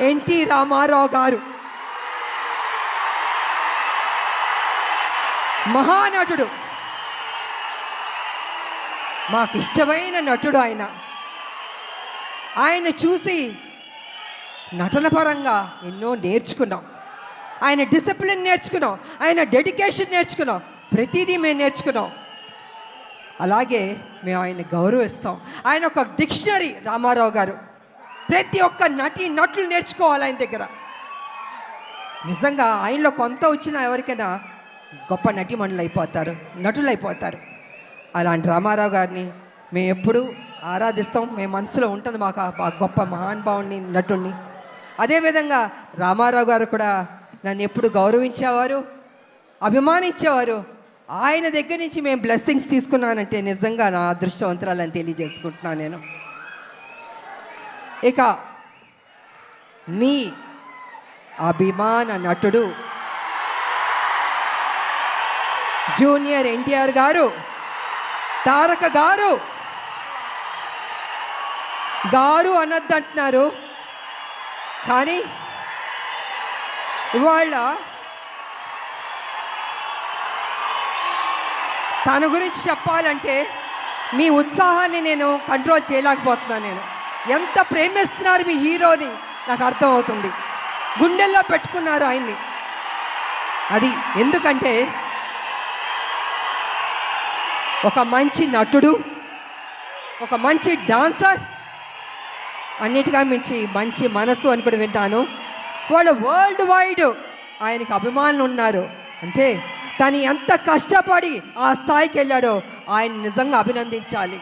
NT Ramarao గారు. మహానటుడు. మాకు ఇష్టమైన నటుడు ఆయన. ఆయన చూసి నటన పరంగా ఎన్నో నేర్చుకున్నాం. ఆయన డిసిప్లిన్ నేర్చుకున్నాం. ఆయన డెడికేషన్ నేర్చుకున్నాం. ప్రతిదీ మేము నేర్చుకున్నాం. అలాగే మేము ఆయన గౌరవిస్తాం. ఆయన ఒక డిక్షనరీ రామారావు గారు. ప్రతి ఒక్క నటి నటులు నేర్చుకోవాలి ఆయన దగ్గర. నిజంగా ఆయనలో కొంత వచ్చినా ఎవరికైనా గొప్ప నటిమణులు అయిపోతారు నటులు అయిపోతారు. అలాంటి రామారావు గారిని మేము ఎప్పుడూ ఆరాధిస్తాం మేము మనసులో ఉంటుంది మాకు ఆ గొప్ప మహానుభావుని నటుణ్ణి. అదేవిధంగా రామారావు గారు కూడా నన్ను ఎప్పుడు గౌరవించేవారు అభిమానించేవారు. ఆయన దగ్గర నుంచి మేము బ్లెస్సింగ్స్ తీసుకున్నానంటే నిజంగా నా అదృష్టవంతురాలని తెలియజేసుకుంటున్నాను నేను. ఇక మీ అభిమాన నటుడు జూనియర్ ఎన్టీఆర్ గారు తారక గారు. గారు అనొద్దు అంటున్నారు కానీ ఇవాళ తన గురించి చెప్పాలంటే మీ ఉత్సాహాన్ని నేను కంట్రోల్ చేయలేకపోతున్నాను నేను. ఎంత ప్రేమిస్తున్నారు మీ హీరోని నాకు అర్థమవుతుంది. గుండెల్లో పెట్టుకున్నారు ఆయన్ని. అది ఎందుకంటే ఒక మంచి నటుడు ఒక మంచి డాన్సర్ అన్నిటిగా మించి మంచి మనసు అని కూడా వింటాను. వాళ్ళు వరల్డ్ వైడ్ ఆయనకి అభిమానులు ఉన్నారు. అంటే తను ఎంత కష్టపడి ఆ స్థాయికి వెళ్ళాడో ఆయన నిజంగా అభినందించాలి.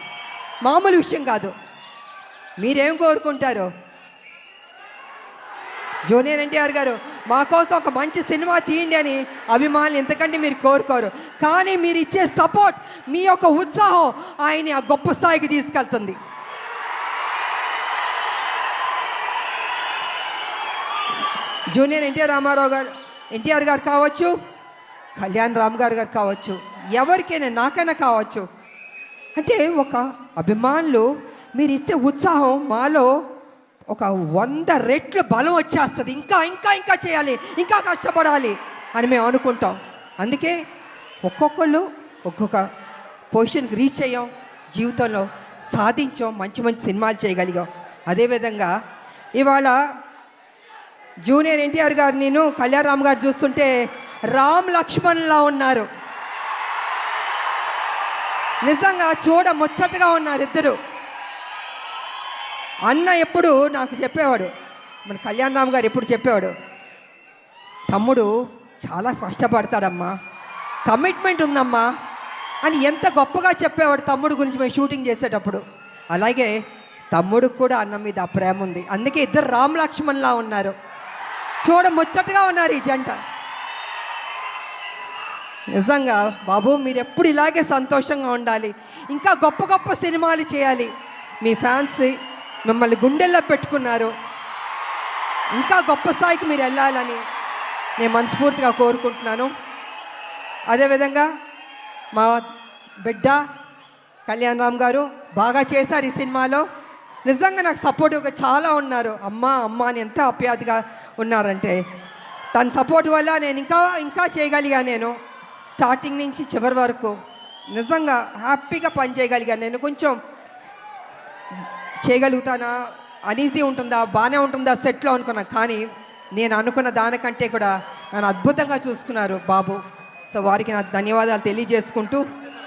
మామూలు విషయం కాదు. మీరేం కోరుకుంటారు? జూనియర్ ఎన్టీఆర్ గారు మా కోసం ఒక మంచి సినిమా తీయండి అని అభిమానులు ఎంతకంటే మీరు కోరుకోరు. కానీ మీరు ఇచ్చే సపోర్ట్ మీ యొక్క ఉత్సాహం ఆయన్ని ఆ గొప్ప స్థాయికి తీసుకెళ్తుంది. జూనియర్ ఎన్టీఆర్ రామారావు గారు ఎన్టీఆర్ గారు కావచ్చు కళ్యాణ్ రామ్ గారు గారు కావచ్చు ఎవరికైనా నాకైనా కావచ్చు. అంటే ఒక అభిమానులు మీరు ఇచ్చే ఉత్సాహం మాలో ఒక వంద రెట్లు బలం వచ్చేస్తుంది. ఇంకా ఇంకా ఇంకా చేయాలి. ఇంకా కష్టపడాలి అని మేము అనుకుంటాం. అందుకే ఒక్కొక్కళ్ళు ఒక్కొక్క పొజిషన్కి రీచ్ అయ్యాం. జీవితంలో సాధించాం. మంచి మంచి సినిమాలు చేయగలిగాం. అదేవిధంగా ఇవాళ జూనియర్ ఎన్టీఆర్ గారు నేను కళ్యాణరామ్ గారు చూస్తుంటే రామ్ లక్ష్మణ్లా ఉన్నారు. నిజంగా చూడ ముచ్చటగా ఉన్నారు ఇద్దరు. అన్న ఎప్పుడు నాకు చెప్పేవాడు. మన కళ్యాణ్ రామ్ గారు ఎప్పుడు చెప్పేవాడు తమ్ముడు చాలా కష్టపడతాడమ్మా. కమిట్మెంట్ ఉందమ్మా. అని ఎంత గొప్పగా చెప్పేవాడు తమ్ముడు గురించి మేము షూటింగ్ చేసేటప్పుడు. అలాగే తమ్ముడికి కూడా అన్న మీద ఆ ప్రేమ ఉంది. అందుకే ఇద్దరు రామ్ లక్ష్మణ్లా ఉన్నారు. చూడ ముచ్చటగా ఉన్నారు ఈ జంట. నిజంగా బాబు మీరు ఎప్పుడు ఇలాగే సంతోషంగా ఉండాలి. ఇంకా గొప్ప గొప్ప సినిమాలు చేయాలి. మీ ఫ్యాన్స్ మిమ్మల్ని గుండెల్లో పెట్టుకున్నారు. ఇంకా గొప్ప స్థాయికి మీరు వెళ్ళాలని నేను మనస్ఫూర్తిగా కోరుకుంటున్నాను. అదేవిధంగా మా బిడ్డ కళ్యాణ్ రామ్ గారు బాగా చేశారు ఈ సినిమాలో. నిజంగా నాకు సపోర్టివ్గా చాలా ఉన్నారు. అమ్మ అమ్మ అని ఎంత అప్యాదిగా ఉన్నారంటే తన సపోర్ట్ వల్ల నేను ఇంకా ఇంకా చేయగలిగా నేను. స్టార్టింగ్ నుంచి చివరి వరకు నిజంగా హ్యాపీగా పని చేయగలిగాను నేను. కొంచెం చేయగలుగుతానా? అనీజీ ఉంటుందా? బాగానే ఉంటుందా? సెట్లో అనుకున్నా. కానీ నేను అనుకున్న దానికంటే కూడా నన్ను అద్భుతంగా చూసుకున్నారు బాబు. సో వారికి నా ధన్యవాదాలు తెలియజేసుకుంటూ